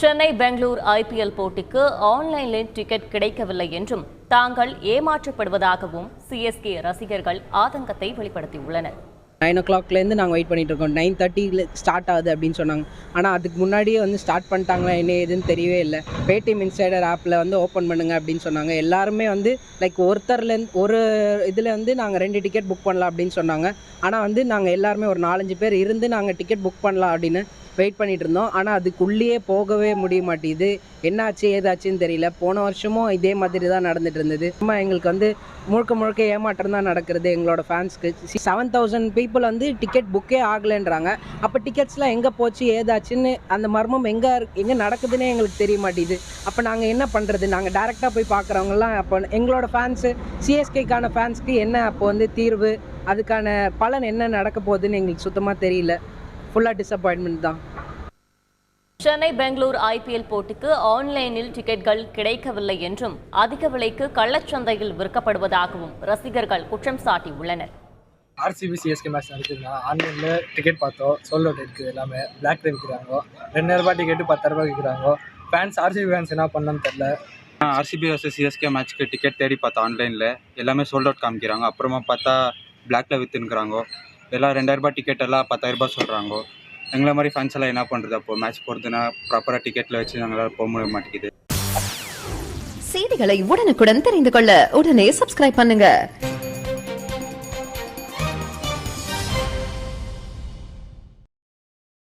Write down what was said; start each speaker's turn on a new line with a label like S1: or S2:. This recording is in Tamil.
S1: சென்னை பெங்களூர் ஐபிஎல் போட்டிக்கு ஆன்லைனில் டிக்கெட் கிடைக்கவில்லை என்றும் தாங்கள் ஏமாற்றப்படுவதாகவும் சிஎஸ்கே ரசிகர்கள் ஆதங்கத்தை வெளிப்படுத்தியுள்ளனர்.
S2: நைன் ஓ கிளாக்லேருந்து நாங்கள் வெயிட் பண்ணிட்டு இருக்கோம் நைன் தேர்ட்டியில் ஸ்டார்ட் ஆகுது அப்படின்னு சொன்னாங்க. ஆனால் அதுக்கு முன்னாடியே வந்து ஸ்டார்ட் பண்ணிட்டாங்களா என்ன ஏதுன்னு தெரியவே இல்லை. பேடிஎம் இன்சைடர் ஆப்பில் வந்து ஓப்பன் பண்ணுங்க அப்படின்னு சொன்னாங்க. எல்லாருமே வந்து லைக் ஒருத்தர்லேருந்து ஒரு இதில் வந்து நாங்கள் ரெண்டு டிக்கெட் புக் பண்ணலாம் அப்படின்னு சொன்னாங்க. ஆனால் வந்து நாங்கள் எல்லாருமே ஒரு நாலஞ்சு பேர் இருந்து நாங்கள் டிக்கெட் புக் பண்ணலாம் அப்படின்னு வெயிட் பண்ணிட்டு இருந்தோம் ஆனால் அதுக்குள்ளேயே போகவே முடிய மாட்டேங்குது என்னாச்சு ஏதாச்சுன்னு தெரியல. போன வருஷமும் இதே மாதிரி தான் நடந்துட்டு இருந்தது சும்மா எங்களுக்கு வந்து முழுக்க முழுக்க ஏமாற்றம் தான் நடக்கிறது எங்களோட ஃபேன்ஸ்க்கு செவன் தௌசண்ட் பீப்புள் வந்து டிக்கெட் புக்கே ஆகலைன்றாங்க. அப்போ டிக்கெட்ஸ்லாம் எங்கே போச்சு ஏதாச்சுன்னு அந்த மர்மம் எங்கே எங்கே நடக்குதுன்னே எங்களுக்கு தெரிய மாட்டேங்குது அப்போ நாங்கள் என்ன பண்ணுறது நாங்கள் டேரெக்டாக போய் பார்க்குறவங்கலாம் அப்போ எங்களோட ஃபேன்ஸு சிஎஸ்கேக்கான ஃபேன்ஸ்க்கு என்ன அப்போ வந்து தீர்வு? அதுக்கான பலன் என்ன நடக்க போகுதுன்னு எங்களுக்கு சுத்தமாக தெரியல. ஃபுல்லாக டிசப்பாயின்மெண்ட் தான்.
S1: சென்னை பெங்களூர் ஐபிஎல் போட்டிக்கு ஆன்லைனில் டிக்கெட்கள் கிடைக்கவில்லை என்றும் அதிக விலைக்கு கள்ளச்சந்தையில் விற்கப்படுவதாகவும் ரசிகர்கள் குற்றம் சாட்டியுள்ளனர்.
S3: ஆர்சிபி சிஎஸ்கே மேட்ச் நடக்குதுன்னா ஆன்லைனில் டிக்கெட் பார்த்தோம் சோல்ட் அவுட் இருக்குது எல்லாமே பிளாக் விற்கிறாங்க ரெண்டாயிரரூபா டிக்கெட்டு பத்தாயிரரூபா விற்கிறாங்க ஃபேன்ஸ் ஆர்சிபி ஃபேன்ஸ் என்ன பண்ணணும்னு தெரில
S4: ஆர்சிபி வர்சஸ் சிஎஸ்கே மேட்ச்க்கு டிக்கெட் தேடி பார்த்தோம் ஆன்லைனில் எல்லாமே சோல்ட் அவுட் காமிக்கிறாங்க. அப்புறமா பார்த்தா பிளாக்ல விற்றுன்னுக்குறாங்க எல்லாம் ரெண்டாயிரரூபா டிக்கெட் எல்லாம் பத்தாயிரரூபா சொல்கிறாங்க எங்களை மாதிரி ஃபேன்ஸ் எல்லாம் என்ன பண்ணுறது அப்போ? மேட்ச் போகிறதுனா ப்ராப்பராக டிக்கெட்டில் வச்சு நாங்களால் போக முடிய மாட்டேங்குது.
S5: செய்திகளை உடனுக்குடன் தெரிந்து கொள்ள உடனே சப்ஸ்கிரைப் பண்ணுங்க.